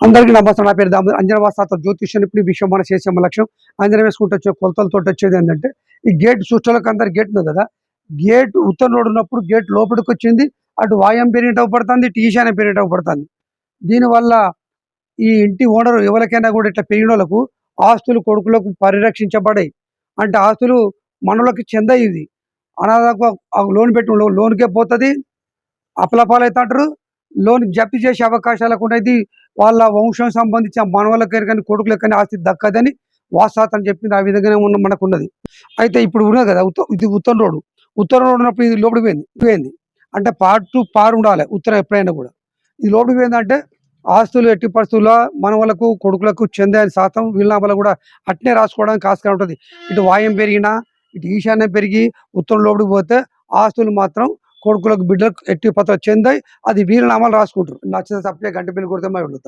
అందరికీ నమస్తే నా పేరు దామోదర్. అంజనవాసాత జ్యోతిష్యం ఇప్పుడు విషయం మన చేసే లక్ష్యం. అంజన వేసుకుంటూ వచ్చే కొలతలతో వచ్చేది ఏంటంటే ఈ గేట్ సృష్టిలోకి అందరు గేట్ ఉంది కదా గేట్ ఉత్తర రోడ్ ఉన్నప్పుడు గేట్ లోపలికి వచ్చింది అటు వాయం పెరిగిట పడుతుంది ఇటు ఈశాన్యం పెరిగిట పడుతుంది. దీనివల్ల ఈ ఇంటి ఓనరు ఎవరికైనా కూడా ఇట్లా పెరిగిన వాళ్ళకు ఆస్తులు కొడుకులకు పరిరక్షించబడాయి. అంటే ఆస్తులు మనలోకి చెందాయి ఇది అనాథకు లోన్ పెట్టిన లోన్కే పోతుంది అప్పలపాలవుతుంటారు లోన్ జప్తు చేసే అవకాశాలకు ఉండేది వాళ్ళ వంశం సంబంధించిన మనవలకైనా కానీ కొడుకులకు కానీ ఆస్తి దక్కదని వాసాత్ అని చెప్పింది. ఆ విధంగానే ఉన్న మనకు ఉన్నది అయితే ఇప్పుడు ఉన్నది కదా ఉత్త ఇది ఉత్తర రోడ్డు. ఉత్తర రోడ్డు ఉన్నప్పుడు ఇది లోపలికి పోయింది. పోయింది. అంటే పార్ట్ టు పార్ ఉండాలి ఉత్తరం ఎప్పుడైనా కూడా. ఇది లోపలికి పోయిందంటే ఆస్తులు ఎట్టి పరిస్థితుల్లో మన కొడుకులకు చెందని శాతం వీళ్ళ కూడా అట్నే రాసుకోవడానికి ఆస్కారం ఉంటుంది. ఇటు వాయం పెరిగినా ఇటు ఈశాన్యం పెరిగి ఉత్తరం లోపలికి పోతే ఆస్తులు మాత్రం కొడుకులకు బిడ్డలకు ఎట్టి పత్ర చెందాయి అది వీళ్ళనామాలు రాసుకుంటారు. నచ్చిన తప్పే గంట బిల్లు కొడితే మరి వెళ్తారు